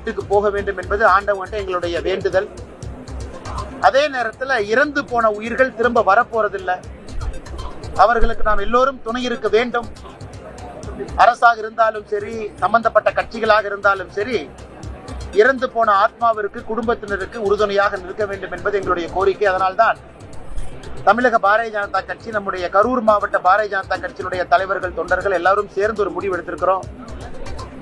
வீட்டுக்கு போக வேண்டும் என்பது ஆண்டவன்ட்ட எங்களுடைய வேண்டுதல். அதே நேரத்தில் இறந்து போன உயிர்கள் திரும்ப வரப்போறதில்லை. அவர்களுக்கு நாம் எல்லோரும் துணை இருக்க வேண்டும். அரசாக இருந்தாலும் சரி சம்பந்தப்பட்ட கட்சிகளாக இருந்தாலும் சரி இறந்து போன ஆத்மாவிற்கு குடும்பத்தினருக்கு உறுதுணையாக நிற்க வேண்டும் என்பது எங்களுடைய கோரிக்கை. அதனால்தான் தமிழக பாரதிய ஜனதா கட்சி நம்முடைய கரூர் மாவட்ட பாரதிய ஜனதா கட்சியினுடைய தலைவர்கள் தொண்டர்கள் எல்லாரும் சேர்ந்து ஒரு முடிவு எடுத்திருக்கிறோம்.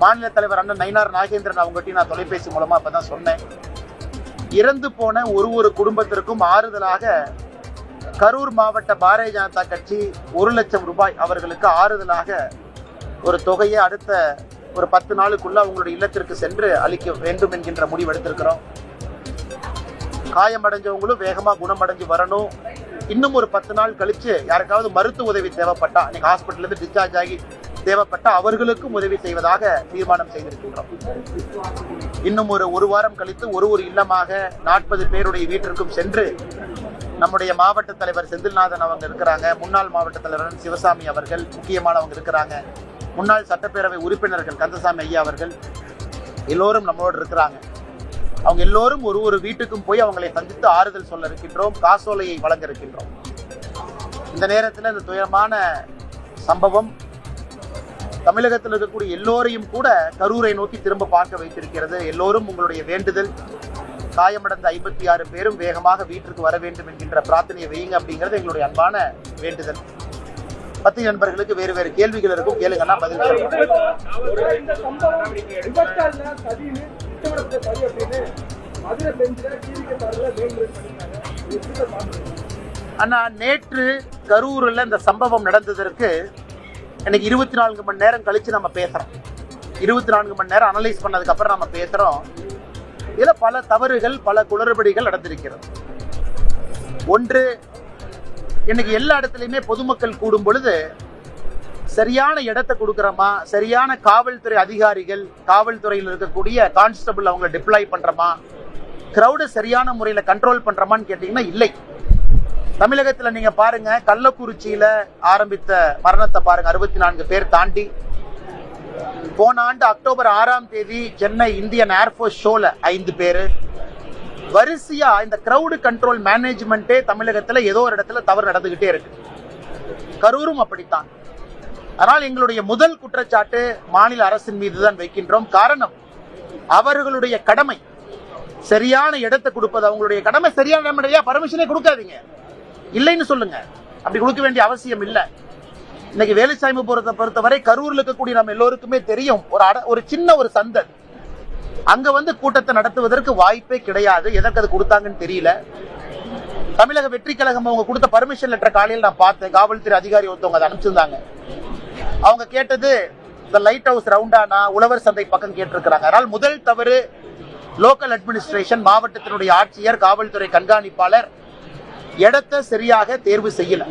மாநில தலைவர் அண்ணன் நயினார் நாகேந்திரன் அவங்ககிட்ட நான் தொலைபேசி மூலமா அப்பதான் சொன்னேன். இறந்து போன ஒரு ஒரு குடும்பத்திற்கும் ஆறுதலாக கரூர் மாவட்ட பாரதிய ஜனதா கட்சி ஒரு லட்சம் ரூபாய் அவர்களுக்கு ஆறுதலாக ஒரு தொகையை அடுத்த ஒரு பத்து நாளுக்குள்ள அவங்களுடைய இல்லத்திற்கு சென்று அளிக்க வேண்டும் என்கின்ற முடிவு எடுத்திருக்கிறோம். காயமடைஞ்சவங்களும் வேகமாக குணமடைஞ்சு வரணும். இன்னும் ஒரு பத்து நாள் கழிச்சு யாருக்காவது மருத்துவ உதவி தேவைப்பட்டா இன்னைக்கு ஹாஸ்பிட்டல்லேருந்து டிஸ்சார்ஜ் ஆகி தேவைப்பட்ட அவர்களுக்கும் உதவி செய்வதாக தீர்மானம் செய்திருக்கின்றோம். இன்னும் ஒரு ஒரு வாரம் கழித்து ஒரு ஒரு இல்லமாக நாற்பது பேருடைய வீட்டிற்கும் சென்று நம்முடைய மாவட்ட தலைவர் செந்தில்நாதன் அவங்க இருக்கிறாங்க. முன்னாள் மாவட்ட தலைவர் சிவசாமி அவர்கள் முக்கியமானவங்க இருக்கிறாங்க. முன்னாள் சட்டப்பேரவை உறுப்பினர்கள் கந்தசாமி ஐயா அவர்கள் எல்லோரும் நம்மளோடு இருக்கிறாங்க. அவங்க எல்லோரும் ஒரு ஒரு வீட்டுக்கும் போய் அவங்களை சந்தித்து ஆறுதல் சொல்ல இருக்கின்றோம் காசோலையை வழங்க இருக்கின்றோம். இந்த நேரத்தில் இந்த துயரமான சம்பவம் தமிழகத்தில் இருக்கக்கூடிய எல்லோரையும் கூட கரூரை நோக்கி திரும்ப பார்க்க வைத்திருக்கிறது. எல்லோரும் உங்களுடைய வேண்டுதல் காயமடைந்த ஐம்பத்தி ஆறு பேரும் வேகமாக வீட்டிற்கு வர வேண்டும் என்கின்ற பிரார்த்தனையை வையுங்க அப்படிங்கிறது எங்களுடைய அன்பான வேண்டுதல். பத்து நண்பர்களுக்கு வேறு வேறு கேள்விகள் இருக்கும். கேளுங்கன்னா பதில் அண்ணா நேற்று கரூரில் இந்த சம்பவம் நடந்ததற்கு எனக்கு இருபத்தி நான்கு மணி நேரம் கழிச்சு நம்ம பேசுறோம். இருபத்தி நான்கு மணி நேரம் அனலைஸ் பண்ணதுக்கு அப்புறம் நம்ம பேசுறோம். இதுல பல தவறுகள் பல குளறுபடிகள் நடந்திருக்கிறது. ஒன்று இன்னைக்கு எல்லா இடத்துலையுமே பொதுமக்கள் கூடும் பொழுது சரியான இடத்தை கொடுக்குறோமா? சரியான காவல்துறை அதிகாரிகள் காவல்துறையில் இருக்கக்கூடிய கான்ஸ்டபிள் அவங்களை டிப்ளாய் பண்றோமா? கிரௌடை சரியான முறையில் கண்ட்ரோல் பண்றோமான்னு கேட்டிங்கன்னா இல்லை. தமிழகத்தில் நீங்க பாருங்க கள்ளக்குறிச்சியில ஆரம்பித்த மரணத்தை பாருங்க அறுபத்தி நான்கு பேர் தாண்டி. போன ஆண்டு அக்டோபர் ஆறாம் தேதி சென்னை இந்தியன் ஏர்ஃபோர்ஸ் ஷோல ஐந்து பேரு. வரிசையா இந்த கிரவுடு கண்ட்ரோல் மேனேஜ்மெண்ட்டே தமிழகத்தில் ஏதோ ஒரு இடத்துல தவறு நடந்துகிட்டே இருக்கு. கரூரும் அப்படித்தான். ஆனால் எங்களுடைய முதல் குற்றச்சாட்டு மாநில அரசின் மீது தான் வைக்கின்றோம். காரணம் அவர்களுடைய கடமை. சரியான இடத்தை கொடுப்பது அவங்களுடைய கடமை சரியான இடமையா பர்மிஷனே கொடுக்காதீங்க. இல்லைன்னு சொல்லுங்க. அப்படி கொடுக்க வேண்டிய அவசியம் இல்லை. இன்னைக்கு வேலுசாமி பொறுத்த பொறுத்தவரை கரூர்ல இருக்கக்கூடிய நம்ம எல்லோருக்குமே தெரியும். ஒரு அட ஒரு சின்ன ஒரு சந்தை அங்க வந்து கூட்டத்தை நடத்துவதற்கு வாய்ப்பே கிடையாது. எதற்கு அது கொடுத்தாங்கன்னு தெரியல. தமிழக வெற்றி கழகம் அவங்க கொடுத்த பர்மிஷன் லெட்டர் காலையில் நான் பார்த்தேன். காவல்துறை அதிகாரி ஒருத்தவங்க அதை அனுப்பிச்சிருந்தாங்க. அவங்க கேட்டது இந்த லைட் ஹவுஸ் ரவுண்டானா உழவர் சந்தை பக்கம் கேட்டிருக்கிறாங்க. அதனால் முதல் தவறு லோக்கல் அட்மினிஸ்ட்ரேஷன் மாவட்டத்தினுடைய ஆட்சியர் காவல்துறை கண்காணிப்பாளர் இடத்தை சரியாக தேர்வு செய்யல.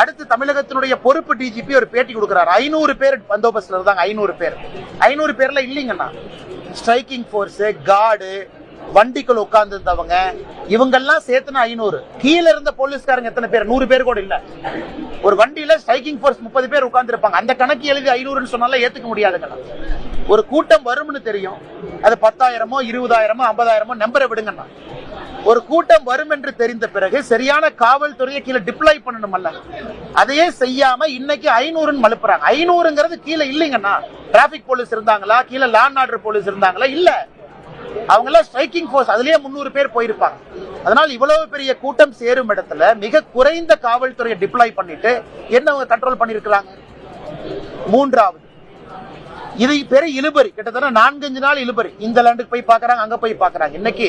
அடுத்து தமிழகத்தினுடைய பொறுப்பு டிஜிபி ஒரு பேட்டி கொடுக்கிறார். ஐநூறு பேர் பந்தோபஸ்தில் இருந்தாங்க ஐநூறு பேர். ஐநூறு பேர்ல இல்லைங்கண்ணா. ஸ்ட்ரைக்கிங் ஃபோர்ஸ் கார்டு வண்டிக்குள் உட்கார்ந்து இருந்தவங்க இவங்கெல்லாம் சேர்த்துனா ஐநூறு. கீழே இருந்த போலீஸ்காரங்க எத்தனை பேர்? நூறு பேர் கூட இல்ல. ஒரு வண்டியில ஸ்ட்ரைக்கிங் ஃபோர்ஸ் முப்பது பேர் உட்கார்ந்து இருப்பாங்க அந்த கணக்கு எழுதி ஐநூறுன்னு சொன்னாலும் ஏத்துக்க முடியாதுங்கண்ணா. ஒரு கூட்டம் வரும்னு தெரியும். அது பத்தாயிரமோ இருபதாயிரமோ ஐம்பதாயிரமோ நம்பரை விடுங்கண்ணா. ஒரு கூட்டம் வரும் என்று தெரிந்த பிறகு சரியான காவல்துறையை கீழே டிப்ளாய் பண்ணணுமல்ல. அதையே செய்யாம இன்னைக்கு ஐநூறுன்னு மலுப்புறாங்க. ஐநூறுங்கிறது கீழே இல்லைங்கண்ணா. டிராபிக் போலீஸ் இருந்தாங்களா? கீழே லேண்ட் ஆர்டர் போலீஸ் இருந்தாங்களா? இல்ல. அவங்க எல்லாம் ஸ்ட்ரைக்கிங் ஃபோர்ஸ் அதுலயே முந்நூறு பேர் போயிருப்பாங்க. அதனால் இவ்வளவு பெரிய கூட்டம் சேரும் இடத்துல மிக குறைந்த காவல்துறையை டிப்ளாய் பண்ணிட்டு என்ன அவங்க கண்ட்ரோல் பண்ணிருக்கிறாங்க மூன்றாவது. இது பெரிய இழுபறி. கிட்டத்தட்ட நான்கஞ்சு நாள் இழுபறி. இந்த லேண்டுக்கு போய் பாக்குறாங்க அங்க போய் பாக்குறாங்க இன்னைக்கு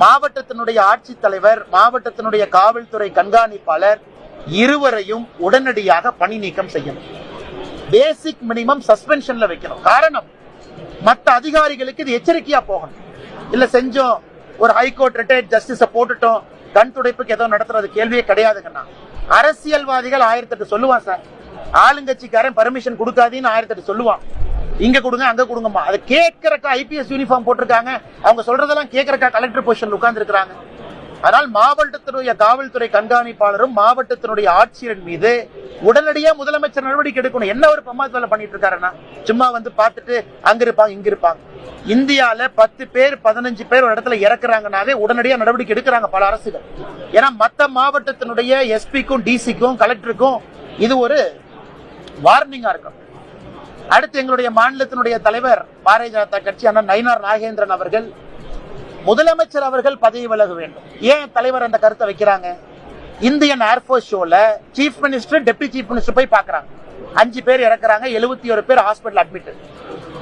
மாவட்டத்தினுடைய ஆட்சித்தலைவர் மாவட்டத்தினுடைய காவல்துறை கண்காணிப்பாளர் இருவரையும் உடனடியாக பணி நீக்கம் செய்யணும். பேசிக் மினிமம் சஸ்பென்ஷன்ல வைக்கணும். காரணம் மற்ற அதிகாரிகளுக்கு இது எச்சரிக்கையா போகணும். இல்ல செஞ்சோம் ஒரு ஹைகோர்ட் ரிட்டையர்ட் ஜஸ்டிஸ போட்டுட்டோம் கண் துடைப்புக்கு ஏதோ நடத்துறது கேள்வியே கிடையாதுங்கண்ணா. அரசியல்வாதிகள் ஆயிரத்தி எட்டு சொல்லுவான் சார். ஆளுங்கட்சிக்காரன் பர்மிஷன் கொடுக்காதீன்னு ஆயிரத்தி எட்டு சொல்லுவான். இங்க கொடுங்க அங்க கொடுங்கம்மா. அதை கேட்கறக்கா ஐபிஎஸ் யூனிஃபார்ம் போட்டிருக்காங்க. அவங்க சொல்றதெல்லாம் கேட்கறக்கா கலெக்டர் பொசிஷன் உட்கார்ந்து இருக்கிறாங்க ஆனால் மாவட்டத்தினுடைய காவல்துறை கண்காணிப்பாளரும் மாவட்டத்தினுடைய ஆட்சியரின் மீது உடனடியா முதலமைச்சர் நடவடிக்கை எடுக்கணும். என்ன ஒரு பம்மாத்து வேலை பண்ணிட்டு இருக்காருன்னா சும்மா வந்து பார்த்துட்டு அங்க இருப்பாங்க இங்க இருப்பாங்க. இந்தியால பத்து பேர் பதினஞ்சு பேர் ஒரு இடத்துல இறக்குறாங்கனாவே உடனடியா நடவடிக்கை எடுக்கிறாங்க பல அரசுகள். ஏன்னா மத்த மாவட்டத்தினுடைய எஸ்பிக்கும் டிசிக்கும் கலெக்டருக்கும் இது ஒரு வார்னிங்கா இருக்கும். அடுத்து எங்களுடைய மாநிலத்தினுடைய தலைவர் பாரதிய ஜனதா கட்சி அண்ணன் நயினார் நாகேந்திரன் அவர்கள் முதலமைச்சர் அவர்கள் பதவி விலக வேண்டும். ஏன் தலைவர் அந்த கருத்தை வைக்கிறாங்க? இந்தியன் ஏர்போர்ஸ் ஷோல chief minister deputy chief minister போய் பாக்குறாங்க. அஞ்சு பேர் இறக்குறாங்க எழுபத்தி ஒரு பேர் ஹாஸ்பிட்டல் அட்மிட்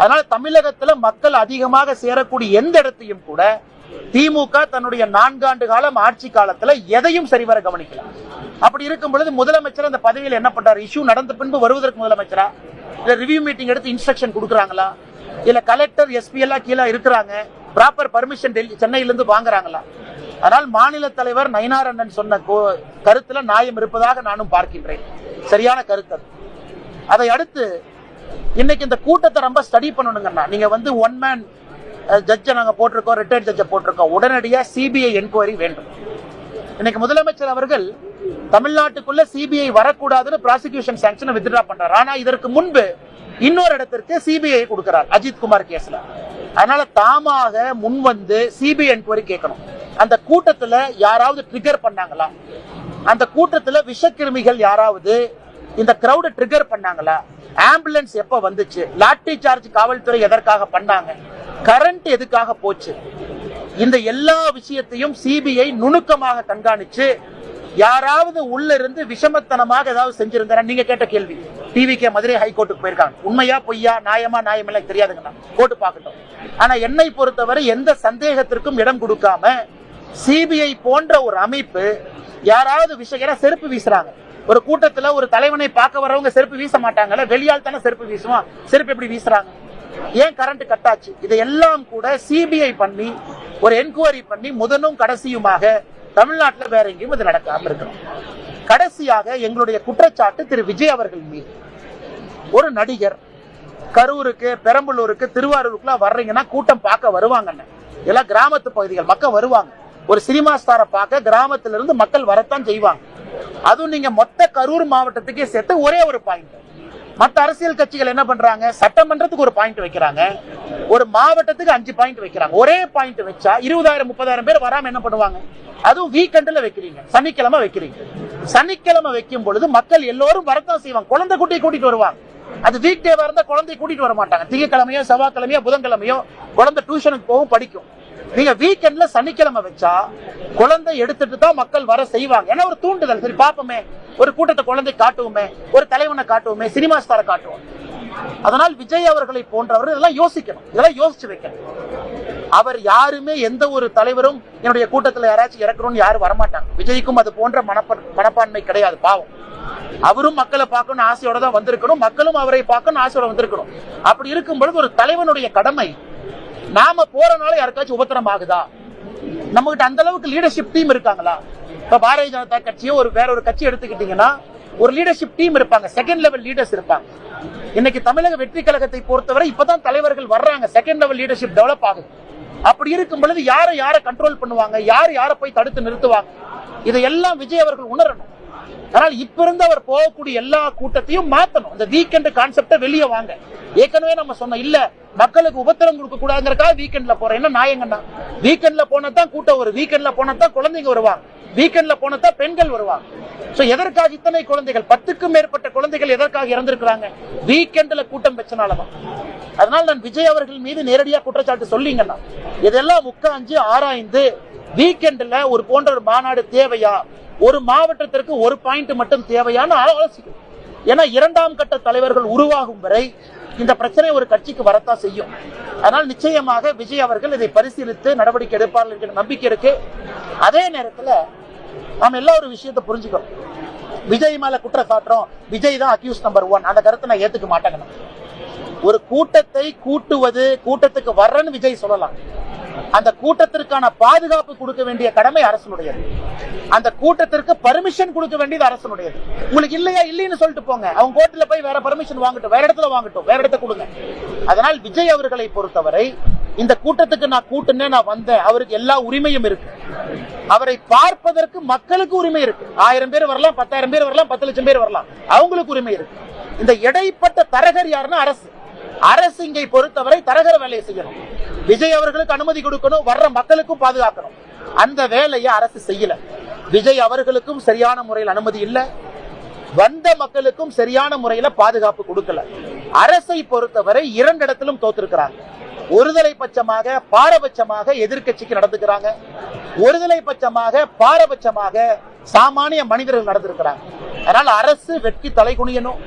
அதனால தமிழகத்துல மக்கள் அதிகமாக சேரக்கூடிய எந்த இடத்தையும் கூட திமுக தன்னுடைய நான்காண்டு காலம் ஆட்சி காலத்துல எதையும் சரிவர கவனிக்கல. அப்படி இருக்கும் பொழுது முதலமைச்சர் அந்த பதவியில் என்ன பண்றாரு? இஷ்யூ நடந்த பின்பு வருவதற்கு முதலமைச்சரா? இல்ல ரிவ்யூ மீட்டிங் எடுத்து இன்ஸ்ட்ரக்ஷன் கொடுக்குறாங்களா? இல்ல கலெக்டர் எஸ்பி எல்லாம் கீழே இருக்கிறாங்க. ப்ராப்பர் பர்மிஷன் டெல்லி சென்னையில இருந்து வாங்குறாங்களா? ஆனால் மாநில தலைவர் நயினாரண்ணன் சொன்ன கோ- கருத்துல நியாயம் இருப்பதாக நானும் பார்க்கின்றேன். சரியான கருத்து அதை. அடுத்து இன்னைக்கு இந்த கூட்டத்தை ரொம்ப ஸ்டடி பண்ணணுங்கண்ணா நீங்க வந்து ஒன் மேன் ஜட்ஜை நாங்க போட்டிருக்கோம் ரிட்டையர்ட் ஜட்ஜை போட்டிருக்கோம். உடனடியாக சிபிஐ என்கொயரி வேண்டும். இன்னைக்கு முதலமைச்சர் அவர்கள் தமிழ்நாட்டுக்குள்ள சிபிஐ வரக்கூடாதுன்னு ப்ராசிக்யூஷன் சாங்ஷனை வித்ட்ரா பண்றாரு. ஆனா இதற்கு முன்பு இன்னொரு இடத்திற்கு சிபிஐ கொடுக்கிறார் அஜித் குமார் கேஸ்ல. அதனால தாமாக முன் வந்து சிபிஐ என்கொயரி கேட்கணும். அந்த கூட்டத்துல யாராவது ட்ரிகர் பண்ணாங்களா? அந்த கூட்டத்துல விஷக்கிருமிகள் யாராவது இந்த கிரௌட ட்ரிகர் பண்ணாங்களா? ஆம்புலன்ஸ் எப்ப வந்துச்சு? லாட்டரி சார்ஜ் காவல்துறை எதற்காக பண்ணாங்க? கரண்ட் எதுக்காக போச்சு? இந்த எல்லா விஷயத்தையும் சிபிஐ நுணுக்கமாக கண்காணிச்சு யாராவது உள்ள இருந்து விஷமத்தனமாக ஏதாவது செஞ்சிருந்தா நீங்க கேட்ட கேள்வி. டிவிகே மதுரை ஹைகோர்ட்டுக்கு போயிருக்காங்க. உண்மையா பொய்யா நியாயமா நியாயம் எல்லாம் தெரியாதுங்கண்ணா. கோர்ட்டு பார்க்கட்டும். ஆனா என்னை பொறுத்தவரை எந்த சந்தேகத்திற்கும் இடம் கொடுக்காம சிபிஐ போன்ற ஒரு அமைப்பு யாராவது விஷயம் செருப்பு வீசுறாங்க. ஒரு கூட்டத்துல ஒரு தலைவனை பார்க்க வரவங்க செருப்பு வீச மாட்டாங்கல்ல? வெளியால் தானே செருப்பு வீசுவான். செருப்பு எப்படி வீசுறாங்க? ஏன் கரண்ட் கட் ஆச்சு? இதையெல்லாம் கூட சிபிஐ பண்ணி ஒரு என்கொயரி பண்ணி முதனும் கடைசியுமாக தமிழ்நாட்டில் வேற எங்கேயும் இது நடக்காம இருக்கணும். கடைசியாக எங்களுடைய குற்றச்சாட்டு திரு விஜய் அவர்கள் மீது. ஒரு நடிகர் கரூருக்கு பெரம்பலூருக்கு திருவாரூருக்குலாம் வர்றீங்கன்னா கூட்டம் பார்க்க வருவாங்கன்னு எல்லாம் கிராமத்து பகுதிகள் மக்கள் வருவாங்க. ஒரு சினிமா ஸ்டாரை பார்க்க கிராமத்துல இருந்து மக்கள் வரத்தான் செய்வாங்க. அதுவும் நீங்க மொத்த கரூர் மாவட்டத்துக்கே சேர்த்து ஒரே ஒரு பாயிண்ட் மற்ற அரசியல் கட்சிகள் என்ன பண்றாங்க? சட்டமன்றத்துக்கு ஒரு பாயிண்ட் வைக்கிறாங்க. ஒரு மாவட்டத்துக்கு அஞ்சு பாயிண்ட் வைக்கிறாங்க. ஒரே பாயிண்ட் வச்சா இருபதாயிரம் முப்பதாயிரம் பேர் வராம என்ன பண்ணுவாங்க? அதுவும் வீக்கெண்ட்ல வைக்கிறீங்க. சனிக்கிழமை வைக்கிறீங்க. சனிக்கிழமை வைக்கும் பொழுது மக்கள் எல்லோரும் வரத்தான் செய்வாங்க. குழந்தை குட்டியை கூட்டிட்டு வருவாங்க. அது வீக் டேவா இருந்தா குழந்தைய கூட்டிட்டு வர மாட்டாங்க. திங்கக்கிழமையோ செவ்வாய்க்கிழமையோ புதன்கிழமையோ குழந்தை டியூஷனுக்கு போகும் படிக்கும். நீங்க வீக்கெண்ட்ல சனிக்கிழமை வச்சா குழந்தை எடுத்துட்டு தான் மக்கள் வர செய்வாங்க. ஏன்னா ஒரு தூண்டுதல். சரி பாப்போமே. ஒரு கூட்டத்தை குழந்தை காட்டுவோமே. ஒரு தலைவனை காட்டுவோமே. சினிமா ஸ்டாரை காட்டுவோம். அதனால் விஜய் அவர்களை போன்றவர்கள் இதெல்லாம் யோசிக்கணும். இதெல்லாம் யோசிச்சு வைக்கணும். அவர் யாருமே எந்த ஒரு தலைவரும் என்னுடைய கூட்டத்துல யாராச்சும் இறக்கணும்னு யாரும் வரமாட்டாங்க. விஜய்க்கும் அது போன்ற மனப்ப மனப்பான்மை கிடையாது பாவம். அவரும் மக்களை பார்க்கணும் ஆசையோட தான் வந்திருக்கணும். மக்களும் அவரை பார்க்கணும் ஆசையோட வந்திருக்கணும். அப்படி இருக்கும் பொழுது ஒரு தலைவனுடைய கடமை நாம போறனால யாருக்காச்சும் உபத்திரம் ஆகுதா? நம்ம கிட்ட அந்த அளவுக்கு லீடர்ஷிப் டீம் இருக்காங்களா? இப்ப பாரதிய ஜனதா கட்சியோ ஒரு வேற ஒரு கட்சி எடுத்துக்கிட்டீங்கன்னா ஒரு லீடர்ஷிப் டீம் இருப்பாங்க. செகண்ட் லெவல் லீடர்ஸ் இருப்பாங்க. இன்னைக்கு தமிழக வெற்றி கழகத்தை பொறுத்தவரை இப்பதான் தலைவர்கள் வர்றாங்க. செகண்ட் லெவல் லீடர்ஷிப் டெவலப் ஆகுது. அப்படி இருக்கும் பொழுது யாரை யாரை கண்ட்ரோல் பண்ணுவாங்க? யார் யாரை போய் தடுத்து நிறுத்துவாங்க? இதையெல்லாம் விஜய் அவர்கள் உணரணும். ஆனால் இப்ப இருந்து அவர் போகக்கூடிய எல்லா கூட்டத்தையும் மாத்தணும். இந்த வீக்கெண்ட் கான்செப்டை வெளியே வாங்க. ஏற்கனவே நம்ம சொன்னோம் இல்ல மக்களுக்கு உபத்திரம் கொடுக்க கூடாதுங்கிறக்காக வீக்கெண்ட்ல போறேன். என்ன நாயங்கண்ணா வீக்கெண்ட்ல போனதான் கூட்டம் வரும். வீக்கெண்ட்ல போனதான் குழந்தைங்க வருவாங்க. வீக்கெண்ட்ல போனதா பெண்கள் வருவாங்க. சோ எதற்காக இத்தனை குழந்தைகள் பத்துக்கும் மேற்பட்ட குழந்தைகள் எதற்காக இறந்திருக்கிறாங்க? வீக்கெண்ட்ல கூட்டம் வச்சனாலதான். அதனால நான் விஜய் அவர்கள் மீது நேரடியா குற்றச்சாட்டு சொல்லிங்கண்ணா இதெல்லாம் உட்காந்து ஆராய்ந்து வீக்கெண்ட்ல ஒரு போன்ற ஒரு மாநாடு தேவையா? ஒரு மாவட்டத்திற்கு ஒரு பாயிண்ட் மட்டும் தேவையான்னு ஆலோசிக்கணும். ஏன்னா இரண்டாம் கட்ட தலைவர்கள் உருவாகும் வரை இந்த பிரச்சனை ஒரு கட்சிக்கு வரத்தான் செய்யும். அதனால் நிச்சயமாக விஜய் அவர்கள் இதை பரிசீலித்து நடவடிக்கை எடுப்பார்கள் என்கிற நம்பிக்கை இருக்கு. அதே நேரத்தில் நாம் எல்லா ஒரு விஷயத்தை புரிஞ்சுக்கணும் விஜய் மேல குற்றம் சாட்டுறோம். விஜய் தான் அக்யூஸ் நம்பர் ஒன் அந்த கருத்தை நான் ஏத்துக்க மாட்டேங்கணும் ஒரு கூட்டத்தை கூட்டுவது கூட்டத்துக்கு வர்றேன்னு விஜய் சொல்லலாம். அந்த கூட்டத்திற்கான பாதுகாப்பு கொடுக்க வேண்டிய கடமை அரசனுடையது. அந்த கூட்டத்திற்கு பர்மிஷன் கொடுக்க வேண்டியது அரசனுடையது. உங்களுக்கு இல்லையா இல்லைன்னு சொல்லிட்டு போங்க. அவங்க கோர்ட்ல போய் வேற பர்மிஷன் வாங்கட்டும் வேற இடத்துல வாங்கட்டும் வேற இடத்த கொடுங்க. அதனால் விஜய் அவர்களை பொறுத்தவரை இந்த கூட்டத்துக்கு நான் கூட்டுனே நான் வந்தேன். அவருக்கு எல்லா உரிமையும் இருக்கு. அவரை பார்ப்பதற்கு மக்களுக்கு உரிமை இருக்கு. ஆயிரம் பேர் வரலாம் பத்தாயிரம் பேர் வரலாம் பத்து லட்சம் பேர் வரலாம். அவங்களுக்கு உரிமை இருக்கு. இந்த இடைப்பட்ட தரகர் யாருன்னா அரசு. அரசு இங்கே பொறுத்தவரை தரகர வேலையை செய்யணும். விஜய் அவர்களுக்கு அனுமதி கொடுக்கணும் வர்ற மக்களுக்கும் பாதுகாக்கணும். அந்த வேலையை அரசு செய்யல. விஜய் அவர்களுக்கும் சரியான முறையில் அனுமதி இல்ல. வந்த மக்களுக்கும் சரியான முறையில பாதுகாப்பு கொடுக்கல. அரசை பொறுத்தவரை இரண்டு இடத்திலும் தோத்திருக்கிறாங்க. ஒருதலை பட்சமாக பாரபட்சமாக எதிர்க்கட்சிக்கு நடந்துக்கிறாங்க. ஒருதலை பட்சமாக பாரபட்சமாக சாமானிய மனிதர்கள் நடந்திருக்கிறாங்க. அதனால் அரசு வெட்கி தலை குனியணும்.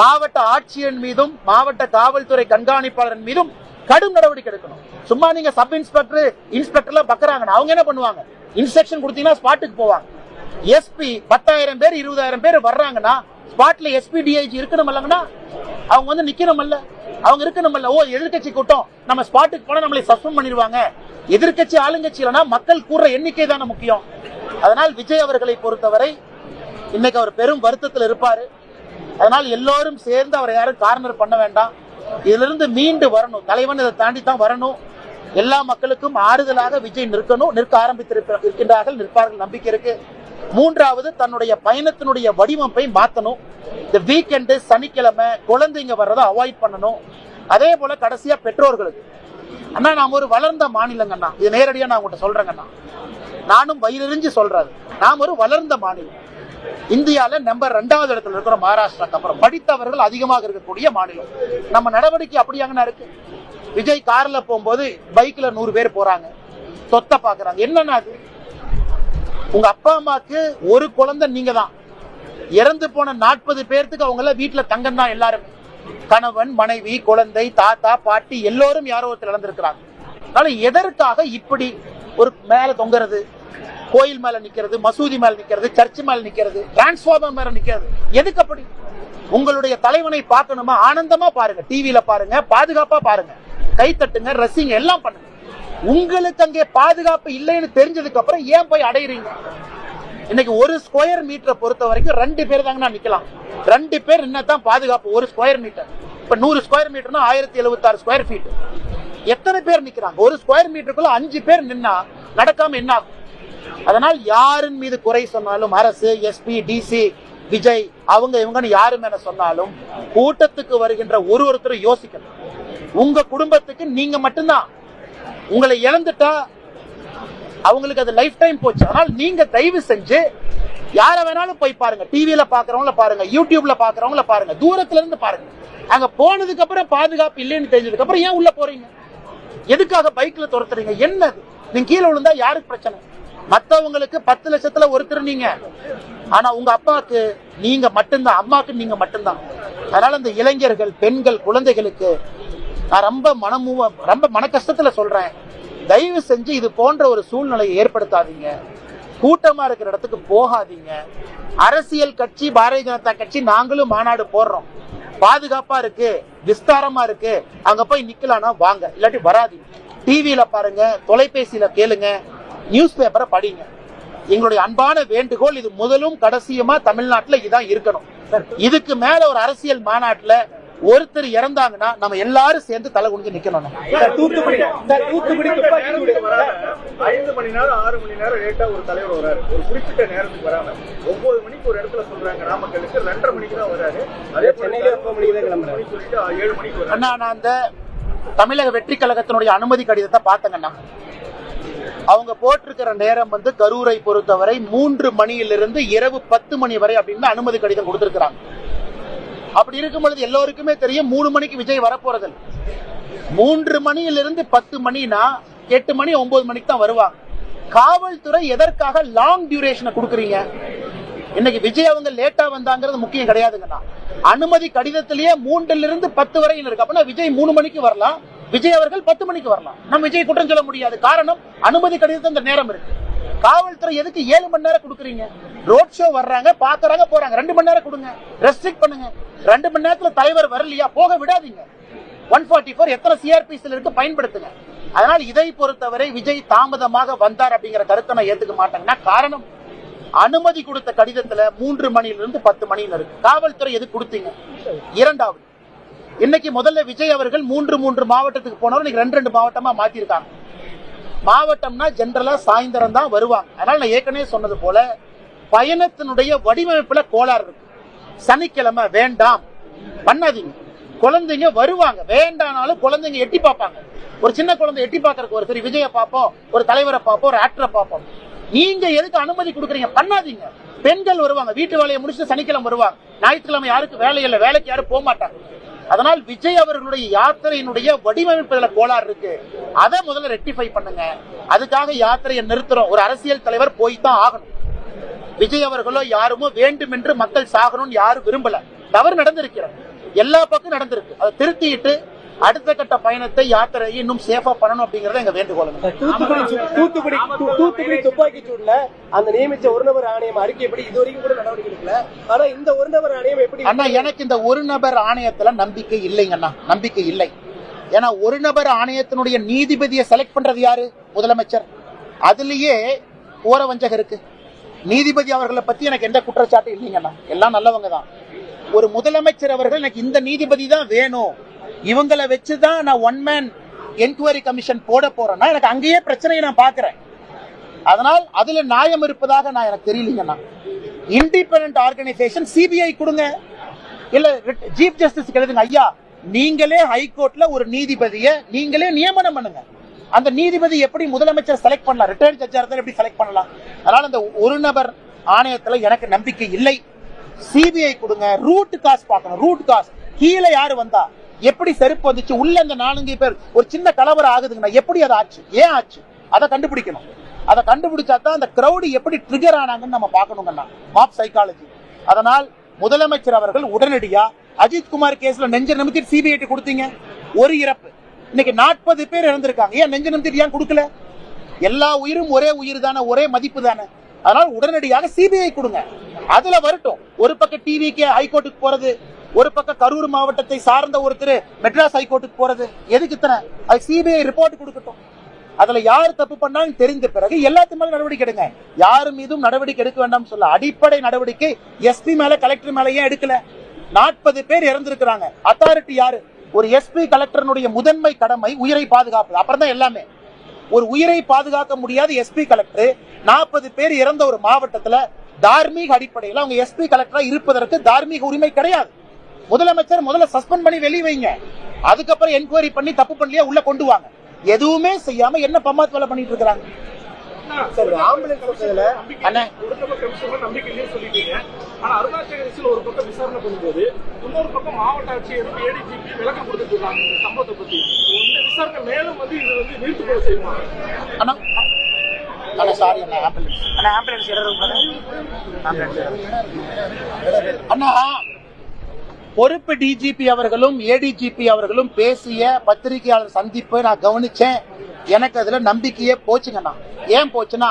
மாவட்ட ஆட்சியர் மீதும் மாவட்ட காவல்துறை கண்காணிப்பாளர் மீதும் கடும் நடவடிக்கை எடுக்கணும். சும்மா நீங்க சப் இன்ஸ்பெக்டர் இன்ஸ்பெக்டர்லாம் பக்கறாங்க அவங்க என்ன பண்ணுவாங்க? இன்ஸ்ட்ரக்ஷன் கொடுத்தீங்கன்னா ஸ்பாட்டுக்கு போவாங்க. எஸ்பி பத்தாயிரம் பேர் இருபதாயிரம் பேர் வர்றாங்கன்னா ஸ்பாட்ல எஸ்பி டிஐஜி இருக்கணும் இல்லைங்கன்னா அவங்க வந்து நிக்கணும் இல்ல அவங்க இருக்கணும் இல்ல ஓ எதிர்கட்சி கூட்டம். நம்ம ஸ்பாட்டுக்கு போனா நம்மளை சஸ்பெண்ட் பண்ணிடுவாங்க. எதிர்க்கட்சி ஆளுங்கட்சி இல்லைன்னா மக்கள் கூடுற எண்ணிக்கை தானே முக்கியம். அதனால் விஜய் அவர்களை பொறுத்தவரை இன்னைக்கு அவர் பெரும் வருத்தத்தில் இருப்பார். அதனால் எல்லோரும் சேர்ந்து அவரை யாரும் கார்னர் பண்ண வேண்டாம். இதிலிருந்து மீண்டு வரணும். தலைவன் இதை தாண்டி தான் வரணும். எல்லா மக்களுக்கும் ஆறுதலாக விஜய் நிற்கணும். நிற்க ஆரம்பித்திருக்கின்றார்கள் நிற்பார்கள். நம்பிக்கை இருக்கு. மூன்றாவது தன்னுடைய பயணத்தினுடைய வடிவமைப்பை மாத்தணும். இந்த வீக்கெண்டு சனிக்கிழமை குழந்தைங்க வர்றதை அவாய்ட் பண்ணணும். அதே போல கடைசியா பெற்றோர்களுக்கு. அண்ணா நாம் ஒரு வளர்ந்த மாநிலங்கண்ணா. இது நேரடியா நான் உங்கள்கிட்ட சொல்றேங்கண்ணா. நானும் வயிறறிஞ்சு சொல்றது நாம் ஒரு வளர்ந்த மாநிலம். இந்தியால நம்பர் ரெண்டாவது இடத்துல இருக்கிற மகாராஷ்டிராக்கு அப்புறம் படித்தவர்கள் அதிகமாக இருக்கக்கூடிய மாநிலம். நம்ம நடவடிக்கை அப்படியாங்கன்னா இருக்கு. விஜய் கார்ல போகும்போது பைக்ல நூறு பேர் போறாங்க. தொத்த பாக்குறாங்க. என்னன்னா அது? உங்க அப்பா அம்மாக்கு ஒரு குழந்தை நீங்க தான் இறந்து போன நாற்பது பேர்த்துக்கு அவங்க எல்லாம் வீட்டுல தங்கம் தான் எல்லாருமே. கணவன் மனைவி குழந்தை தாத்தா பாட்டி எல்லோரும் யாரோ ஒருத்தர் இழந்திருக்கிறாங்க அதனால எதற்காக இப்படி ஒரு மேல தொங்குறது? கோயில் மேல நிக்கிறது மசூதி மேல நிக்கிறது சர்ச் மேல நிக்கிறது டிரான்ஸ்பார்மர் மேல நிக்கிறது. எதுக்கு அப்படி? உங்களுடைய தலைவனை பார்க்கணுமா? ஆனந்தமா பாருங்க. டிவியில பாருங்க பாதுகாப்பா பாருங்க. கை தட்டுங்க ரசிங்க எல்லாம் பண்ணுங்க. உங்களுக்கு அங்கே பாதுகாப்பு இல்லைன்னு தெரிஞ்சதுக்கு அப்புறம் ஏன் போய் அடையிறீங்க? இன்னைக்கு ஒரு ஸ்கொயர் மீட்டரை பொறுத்த வரைக்கும் ரெண்டு பேர் தாங்க நிக்கலாம். ரெண்டு பேர் என்னதான் பாதுகாப்பு. ஒரு ஸ்கொயர் மீட்டர் இப்ப நூறு ஸ்கொயர் மீட்டர்னா ஆயிரத்தி எழுபத்தாறு ஸ்கொயர் ஃபீட் எத்தனை பேர் நிக்கிறாங்க? ஒரு ஸ்கொயர் மீட்டருக்குள்ள அஞ்சு பேர் நின்னா நடக்காம என்ன ஆகும்? அதனால் யாரின் மீது குறை சொன்னாலும் அரசு எஸ்பி டிசி விஜய் அவங்க இவங்கன்னு யாரும் மேல சொன்னாலும் கூட்டத்துக்கு வருகின்ற ஒரு ஒருத்தரும் யோசிக்கணும். உங்க குடும்பத்துக்கு நீங்க மட்டும்தான். உங்களை இழந்துட்டா அவங்களுக்கு அது லைஃப் டைம் போச்சு. அதனால் நீங்க தயவு செஞ்சு யார வேணாலும் போய் பாருங்க. டிவியில பாக்குறவங்கள பாருங்க. யூடியூப்ல பாக்குறவங்கள பாருங்க. தூரத்துல இருந்து பாருங்க. அங்க போனதுக்கு அப்புறம் பாதுகாப்பு இல்லைன்னு தெரிஞ்சதுக்கு அப்புறம் ஏன் உள்ள போறீங்க? எதுக்காக பைக்ல துரத்துறீங்க? என்னது? நீங்க கீழே விழுந்தா யாருக்கு பிரச்சனை? மற்றவங்களுக்கு பத்து லட்சத்துல ஒருத்தர் நீங்க. ஆனா உங்க அப்பாவுக்கு நீங்க மட்டும்தான் அம்மாக்கு நீங்க மட்டும்தான். அதனால இந்த இளைஞர்கள் பெண்கள் குழந்தைகளுக்கு நான் ரொம்ப மனமூவ ரொம்ப மன கஷ்டத்துல சொல்றேன். தயவு செஞ்சு இது போன்ற ஒரு சூழ்நிலையை ஏற்படுத்தாதீங்க. கூட்டமா இருக்கிற இடத்துக்கு போகாதீங்க. அரசியல் கட்சி பாரதிய ஜனதா கட்சி நாங்களும் மாநாடு போடுறோம். பாதுகாப்பா இருக்கு விஸ்தாரமா இருக்கு. அங்க போய் நிக்கலாம்னா வாங்க இல்லாட்டி வராதீங்க. டிவியில பாருங்க தொலைபேசியில கேளுங்க. நியூஸ் பேப்பரை படிங்க. எங்களுடைய அன்பான வேண்டுகோள் இது முதலும் கடைசியுமா தமிழ்நாட்டுல இதான் இருக்கணும். இதுக்கு மேல ஒரு அரசியல் மாநாட்டுல ஒருத்தர் இறந்தாங்கன்னா நம்ம எல்லாரும் சேர்ந்து தலை குனிஞ்சு நிக்கணும். தூத்துக்குடி ஐந்து மணி நேரம் ஆறு மணி நேரம் லேட்டா ஒரு தலைவர் வராரு. ஒரு குறிப்பிட்ட நேரத்துக்கு வராம ஒன்பது மணிக்கு ஒரு இடத்துல சொல்றாங்க நாமக்கலுக்கு ரெண்டரை மணிக்கு தான் வராரு. அதே சென்னையில மணிக்கு தான் கிளம்புறாரு. மணிக்கு சொல்லிட்டு ஏழு மணிக்கு வராரு. அண்ணா நான் அந்த தமிழக வெற்றி கழகத்தினுடைய அனுமதி கடிதத்தை பார்த்தேங்கண்ணா. அவங்க போட்டிருக்கிற நேரம் வந்து கரூரை பொறுத்தவரை மூன்று மணியிலிருந்து இரவு பத்து மணி வரை அப்படின்னு அனுமதி கடிதம் கொடுத்திருக்கிறாங்க. அப்படி இருக்கும் பொழுது எல்லோருக்குமே தெரியும் மூணு மணிக்கு விஜய் வரப்போறது மூன்று மணியிலிருந்து பத்து மணினா எட்டு மணி ஒன்பது மணிக்கு தான் வருவாங்க. காவல்துறை எதற்காக லாங் டியூரேஷனை கொடுக்குறீங்க? இன்னைக்கு விஜய் அவங்க லேட்டா வந்தாங்கிறது முக்கியம் கிடையாதுங்கண்ணா. அனுமதி கடிதத்திலேயே மூன்றுல இருந்து பத்து வரையும் இருக்கு. அப்படின்னா விஜய் மூணு மணிக்கு வரலாம். விஜய் அவர்கள் பத்து மணிக்கு வரலாம். நம்ம விஜய் குற்றம் சொல்ல முடியாது. காரணம் அனுமதி கடிதத்தை இந்த நேரம் இருக்கு. காவல்துறை எதுக்கு ஏழு மணி நேரம் கொடுக்குறீங்க? ரோட் ஷோ வர்றாங்க பாக்குறாங்க போறாங்க. ரெண்டு மணி நேரம் கொடுங்க. ரெஸ்ட்ரிக்ட் பண்ணுங்க. ரெண்டு மணி நேரத்துல தலைவர் வரலையா? போக விடாதீங்க. ஒன் ஃபார்ட்டி ஃபோர் எத்தனை சிஆர்பிசில இருக்கு பயன்படுத்துங்க. அதனால் இதை பொறுத்தவரை விஜய் தாமதமாக வந்தார் அப்படிங்கிற கருத்தை நான் ஏத்துக்க மாட்டேங்கன்னா காரணம்? அனுமதி கொடுத்த கடிதத்துல மூன்று மணியிலிருந்து பத்து மணியில இருக்கு. காவல்துறை எது கொடுத்தீங்க? இரண்டாவது. இன்னைக்கு முதல்ல விஜய் அவர்கள் மூன்று மூன்று மாவட்டத்துக்கு போனவர். இன்னைக்கு ரெண்டு ரெண்டு மாவட்டமா மாத்திருக்காங்க. மாவட்டம்னா ஜென்ரலா சாயந்தரம் தான் வருவாங்க. அதனால நான் ஏற்கனவே சொன்னது போல பயணத்தினுடைய வடிவமைப்புல கோளாறு இருக்கு. சனிக்கிழமை வேண்டாம். பண்ணாதீங்க. குழந்தைங்க வருவாங்க. வேண்டானாலும் குழந்தைங்க எட்டி பார்ப்பாங்க. ஒரு சின்ன குழந்தை எட்டி பார்க்கறதுக்கு ஒரு சரி விஜய பார்ப்போம். ஒரு தலைவரை பார்ப்போம். ஒரு ஆக்டரை பார்ப்போம். நீங்க எதுக்கு அனுமதி கொடுக்குறீங்க? பண்ணாதீங்க. பெண்கள் வருவாங்க. வீட்டு வேலையை முடிச்சுட்டு சனிக்கிழமை வருவாங்க. ஞாயிற்றுக்கிழமை யாருக்கு வேலை இல்லை. வேலைக்கு யாரும் போக மாட்டாங்க. அதனால் விஜய் அவர்களுடைய யாத்திரையினுடைய வடிவமைப்புல கோளாறு இருக்கு. அதை முதல்ல ரெக்டிஃபை பண்ணுங்க. அதுக்காக யாத்திரையை நிறுத்துறோம். ஒரு அரசியல் தலைவர் போய் தான் ஆகணும். விஜய் அவர்களோ யாருமோ வேண்டும் என்று மக்கள் சாகணும்னு யாரும் விரும்பல. தவறு நடந்திருக்கிறது. எல்லா பக்கம் நடந்திருக்கு. அதை திருத்திட்டு அடுத்த கட்ட பயணத்தை யாத்திரையை இன்னும் சேஃபா பண்ணணும் அப்படிங்கறத எங்க வேண்டுகோளுங்க தூத்துக்குடி தூத்துக்குடி தூத்துக்குடி துப்பாக்கி சூடுல அந்த நியமிச்ச ஒரு நபர் ஆணையம் அறிக்கைப்படி இது வரைக்கும் கூட நடவடிக்கை எடுக்கல. ஆனா இந்த ஒரு நபர் ஆணையம் எப்படி அண்ணா எனக்கு இந்த ஒரு நபர் ஆணையத்துல நம்பிக்கை இல்லைங்க அண்ணா. நம்பிக்கை இல்லை. ஏன்னா ஒரு நபர் ஆணையத்தினுடைய நீதிபதியை செலக்ட் பண்றது யாரு? முதலமைச்சர். அதுலயே ஓர வஞ்சகம் இருக்கு. நீதிபதி அவர்களை பத்தி எனக்கு எந்த குற்றச்சாட்டும் இல்லைங்கண்ணா எல்லாம் நல்லவங்க தான். ஒரு முதலமைச்சர் அவர்கள் எனக்கு இந்த நீதிபதி தான் வேணும். இவங்களை வச்சுதான் நான் ஒன் மேன் என்கொயரி கமிஷன் போட போறேன்னா எனக்கு அங்கேயே பிரச்சனையை நான் பாக்குறேன் அதனால் அதுல நியாயம் இருப்பதாக நான் எனக்கு தெரியலீங்கண்ணா இண்டிபெண்ட் ஆர்கனைசேஷன் சிபிஐ கொடுங்க. இல்ல சீஃப் ஜஸ்டிஸ் எழுதுங்க ஐயா நீங்களே ஹைகோர்ட்ல ஒரு நீதிபதியை நீங்களே நியமனம் பண்ணுங்க. அந்த நீதிபதி எப்படி முதலமைச்சர் செலக்ட் பண்ணலாம்? ரிட்டையர்ட் ஜட்ஜா இருந்தால் எப்படி செலக்ட் பண்ணலாம்? அதனால அந்த ஒரு நபர் ஆணையத்துல எனக்கு நம்பிக்கை இல்லை. சிபிஐ கொடுங்க ரூட் காஸ் பார்க்கணும் ரூட் காஸ் கீழே யாரு வந்தா? எப்படி செருப்பு வந்துச்சு? உள்ள இந்த நான்கு பேர். ஒரு சின்ன கலவரம் ஆகுதுங்கண்ணா. எப்படி அது ஆச்சு? ஏன் ஆச்சு? அதை கண்டுபிடிக்கணும். அதை கண்டுபிடிச்சா தான் அந்த கிரௌடு எப்படி ட்ரிகர் ஆனாங்கன்னு நம்ம பார்க்கணுங்கண்ணா. மாப் சைக்காலஜி அதனால் முதலமைச்சர் அவர்கள் உடனடியா அஜித்குமார் கேஸ்ல நெஞ்ச நிமித்தி சிபிஐடி கொடுத்தீங்க. ஒரு இறப்பு. இன்னைக்கு நாற்பது பேர் இறந்திருக்காங்க. ஏன் நெஞ்ச நிமித்தி ஏன் கொடுக்கல? எல்லா உயிரும் ஒரே உயிர் தானே ஒரே மதிப்பு தானே. அதனால் உடனடியாக சிபிஐ கொடுங்க. அதுல வரட்டும். ஒரு பக்கம் டிவிக்கு ஹைகோர்ட்டுக்கு போறது ஒரு பக்கம் கரூர் மாவட்டத்தை சார்ந்த ஒருத்தர் மெட்ராஸ் ஹைகோர்ட்டுக்கு போறது. எதுக்கு இத்தனை? அது சிபிஐ ரிப்போர்ட் கொடுக்கட்டும். அதுல யார் தப்பு பண்ணாலும் தெரிந்த பிறகு எல்லாத்து மேலும் நடவடிக்கை எடுங்க. யார் மீதும் நடவடிக்கை எடுக்க வேண்டாம் சொல்ல அடிப்படை நடவடிக்கை எஸ்பி மேல கலெக்டர் மேல ஏன் எடுக்கல? நாற்பது பேர் இறந்திருக்கிறாங்க. அத்தாரிட்டி யாரு? ஒரு எஸ்பி கலெக்டருடைய முதன்மை கடமை உயிரை பாதுகாப்பு அப்புறம் தான் எல்லாமே. ஒரு உயிரை பாதுகாக்க முடியாத எஸ்பி கலெக்டர் நாற்பது பேர் இறந்த ஒரு மாவட்டத்துல தார்மீக அடிப்படையில் அவங்க எஸ்பி கலெக்டரா இருப்பதற்கு தார்மீக உரிமை கிடையாது. முதலமைச்சர் முதல்ல சஸ்பெண்ட் பண்ணி வெளிய வைங்க. அதுக்கப்புறம் என்கொயரி பண்ணி தப்பு பண்ணலையா உள்ள கொண்டு வாங்க. எதுவுமே செய்யாம என்ன பம்மாத் வேலை பண்ணிட்டு இருக்காங்க சார் ஆம்புலன்ஸ் கொடுத்ததுல அண்ணே பொறுப்பு டிஜிபி அவர்களும் ஏடிஜிபி அவர்களும் பேசிய பத்திரிகையாளர் சந்திப்பை நான் கவனிச்சேன். எனக்கு அதுல நம்பிக்கையே போச்சுங்கண்ணா ஏன் போச்சுன்னா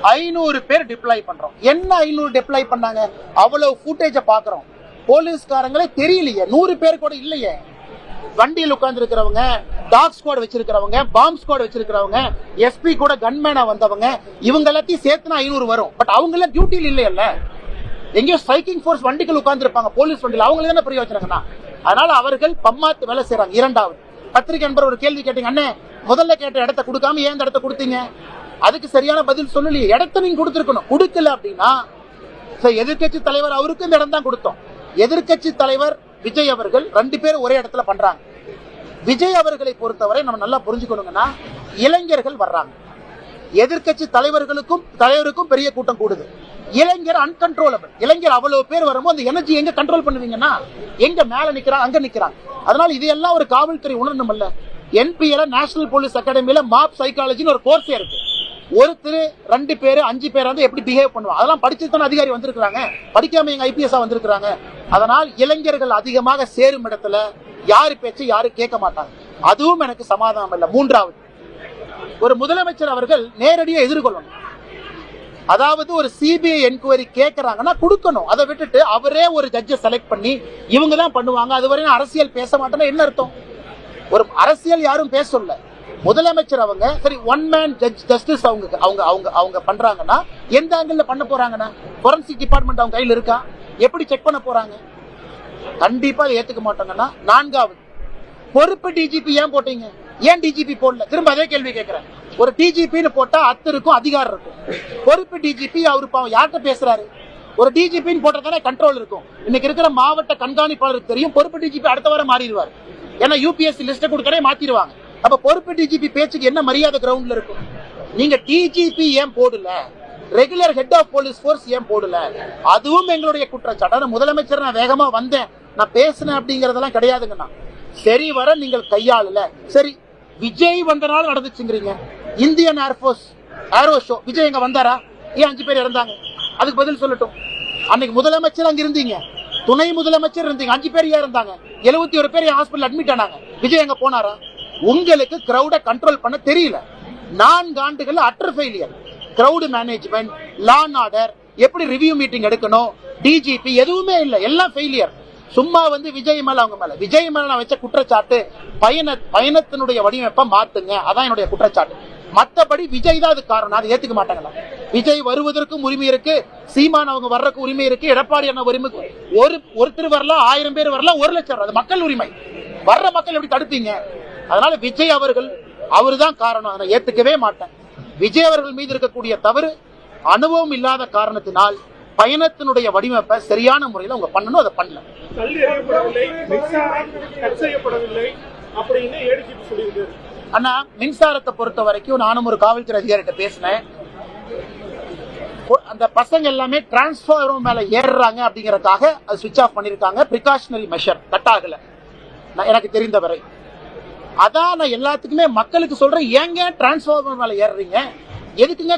ஐநூறு பேர் டிப்ளாய் பண்றோம். என்ன ஐநூறு டிப்ளாய் பண்ணாங்க? அவ்வளவு ஃபுட்டேஜ பாக்குறோம். போலீஸ்காரங்களே தெரியலையே. நூறு பேர் கூட இல்லையே. வண்டியில் உட்கார்ந்து இருக்கிறவங்க டாக் ஸ்குவாட் வச்சிருக்கிறவங்க பாம்ப் ஸ்குவாட் வச்சிருக்கிறவங்க எஸ்பி கூட கன்மேனா வந்தவங்க இவங்க எல்லாத்தையும் சேர்த்துனா ஐநூறு வரும். பட் அவங்க எல்லாம் டியூட்டியில் இல்லையல்ல. எங்கேயோ ஸ்ட்ரைக்கிங் ஃபோர்ஸ் வண்டிகள் உட்கார்ந்துருப்பாங்க. போலீஸ் வண்டியில். அவங்களே தானே பிரயோஜனங்கண்ணா அதனால அவர்கள் பம்மாத்து வேலை செய்யறாங்க இரண்டாவது பத்திரிகை நண்பர் ஒரு கேள்வி கேட்டீங்க. அண்ணே முதல்ல கேட்ட இடத்த கொடுக்காம ஏன் இந்த இடத்த கொடுத்தீங்க? அதுக்கு சரியான பதில் சொல்லலையே. இடத்த நீங்க கொடுத்துருக்கணும். கொடுக்கல அப்படின்னா சரி, எதிர்க்கட்சி தலைவர் அவருக்கு இந்த இடம் தான் கொடுத்தோம். எதிர்க்கட்சி தலைவர் விஜய் அவர்கள் ரெண்டு பேரும் ஒரே இடத்துல பண்றாங்க. விஜய் அவர்களை பொறுத்தவரை நம்ம நல்லா புரிஞ்சுக்கணுங்கன்னா இளைஞர்கள் வர்றாங்க. எதிர்க்கட்சி தலைவர்களுக்கும் தலைவருக்கும் பெரிய கூட்டம் கூடுது. இளைஞர் அன்கன்ட்ரோலபிள் இளைஞர் அவ்வளவு பேர் வரும்போது அந்த எனர்ஜி எங்க கண்ட்ரோல் பண்ணுவீங்கன்னா எங்க மேல நிக்கிறாங்க அங்க நிக்கிறாங்க. அதனால இதையெல்லாம் ஒரு காவல்துறை உணரணும்ல என்பிஎல நேஷனல் போலீஸ் அகாடமியில மாப் சைக்காலஜின்னு ஒரு கோர்ஸே இருக்கு. ஒருத்தர் ரெண்டு பேர் அஞ்சு பேர் வந்து எப்படி பிஹேவ் பண்ணுவாங்க? அதெல்லாம் படிச்சு தானே அதிகாரி வந்திருக்கிறாங்க. படிக்காம எங்க ஐபிஎஸ் வந்திருக்கிறாங்க. அதனால் இளைஞர்கள் அதிகமாக சேரும் இடத்துல யாரு பேச்சு யாரும் கேட்க மாட்டாங்க. அதுவும் எனக்கு சமாதானம் இல்லை. மூன்றாவது ஒரு முதலமைச்சர் அவர்கள் நேரடியாக எதிர்கொள்ளணும். அதாவது ஒரு சிபிஐ என்கொயரி கேட்கறாங்கன்னா கொடுக்கணும். அதை விட்டுட்டு அவரே ஒரு ஜட்ஜை செலக்ட் பண்ணி இவங்க தான் பண்ணுவாங்க அதுவரை அரசியல் பேச மாட்டேன்னா என்ன அர்த்தம்? ஒரு அரசியல் யாரும் பேச சொல்ல. முதலமைச்சர் அவங்க சரி ஒன் மேன் ஜட்ஜ் ஜஸ்டிஸ் அவங்க அவங்க அவங்க அவங்க பண்றாங்கன்னா எந்த ஆங்கிள் பண்ண போறாங்கன்னா? ஃபொரன்சிக் டிபார்ட்மெண்ட் அவங்க கையில் இருக்கா? எப்படி செக் பண்ண போறாங்க? கண்டிப்பா ஏத்துக்க மாட்டாங்கன்னா நான்காவது பொறுப்பு டிஜிபி ஏன் போட்டீங்க? ஏன் டிஜிபி போடல? திரும்ப அதே கேள்வி கேட்கிறேன். ஒரு டிஜிபின்னு போட்டா அத்து இருக்கும் அதிகாரம் இருக்கும். பொறுப்பு டிஜிபி அவரு பாவம் யார்கிட்ட பேசுறாரு? ஒரு டிஜிபின்னு போட்டதானே கண்ட்ரோல் இருக்கும். இன்னைக்கு இருக்கிற மாவட்ட கண்காணிப்பாளருக்கு தெரியும் பொறுப்பு டிஜிபி அடுத்த வாரம் மாறிடுவார். ஏன்னா யூபிஎஸ்சி லிஸ்ட் கொடுக்கறே மாத்திடுவாங்க. அப்ப பொறுப்பு டிஜிபி பேச்சுக்கு என்ன மரியாதை கிரவுண்ட்ல இருக்கும்? நீங்க டிஜிபி ஏன் போடல? Regular head of police force ஏன் போடல? அதுவும் எங்களுடைய குற்றச்சாட்டு. முதலமைச்சர் நான் வேகமா வந்தேன். நான் பேசினேன் அப்படிங்கறதெல்லாம் கிடையாதுங்கண்ணா. சரி வர நீங்கள் கையாளல. சரி விஜய் வந்தனால நடந்துச்சுங்கிறீங்க. Indian air force aero show Vijay எங்க வந்தாரா? ஏன் அஞ்சு பேர் இறந்தாங்க? அதுக்கு பதில் சொல்லட்டும். அன்னைக்கு முதலமைச்சர் அங்க இருந்தீங்க. துணை முதலமைச்சர் இருந்தீங்க. அஞ்சு பேர் ஏன் இருந்தாங்க எழுபத்தி ஒரு பேர் ஹாஸ்பிட்டல் அட்மிட் ஆனாங்க? விஜய் எங்க போனாரா? உங்களுக்கு கிரௌட கண்ட்ரோல் பண்ண தெரியல. நான்கு ஆண்டுகள் utter failure crowd management law and order எப்படி ரிவ்யூ மீட்டிங் எடுக்கணும்? டிஜிபி எதுவுமே இல்லை. எல்லாம் ஃபெயிலியர் சும்மா வந்து விஜய் மேல அவங்க மேல. விஜய் மேல நான் வச்ச குற்றச்சாட்டு பயண பயணத்தினுடைய வடிவமைப்பை மாத்துங்க. அதான் என்னுடைய குற்றச்சாட்டு. மத்தபடி விஜய் தான் அது காரணம். அதை ஏத்துக்க மாட்டாங்களா? விஜய் வருவதற்கும் உரிமை இருக்கு. சீமான் அவங்க வர்றதுக்கு உரிமை இருக்கு. எடப்பாடி அண்ணா உரிமை ஒரு ஒருத்தர் வரலாம் ஆயிரம் பேர் வரலாம் ஒரு லட்சம் அது மக்கள் உரிமை. வர்ற மக்கள் எப்படி தடுப்பீங்க? அதனால விஜய் அவர்கள் அவர்தான் காரணம். அதை ஏத்துக்கவே மாட்டேன். விஜய் அவர்கள் மீது இருக்கக்கூடிய தவறு அனுபவம் இல்லாத காரணத்தினால் பயணத்தினுடைய வடிவமைப்பை சரியான முறையில் அவங்க பண்ணணும் அதை பண்ணல. அண்ணா மின்சாரத்தை பொறுத்த வரைக்கும் நானும் ஒரு காவல்துறை அதிகாரிகிட்ட பேசினேன். அந்த பசங்க எல்லாமே டிரான்ஸ்பார்மர் மேல ஏறுறாங்க அப்படிங்கறதுக்காக அது சுவிட்ச் ஆஃப் பண்ணிருக்காங்க. பிரிகாஷனரி மெஷர் கட் ஆகல எனக்கு தெரிந்தவரை அதான் நான் எல்லாத்துக்குமே மக்களுக்கு சொல்றேன் ஏங்க டிரான்ஸ்பார்மர் மேல ஏறுறீங்க? எதுக்குங்க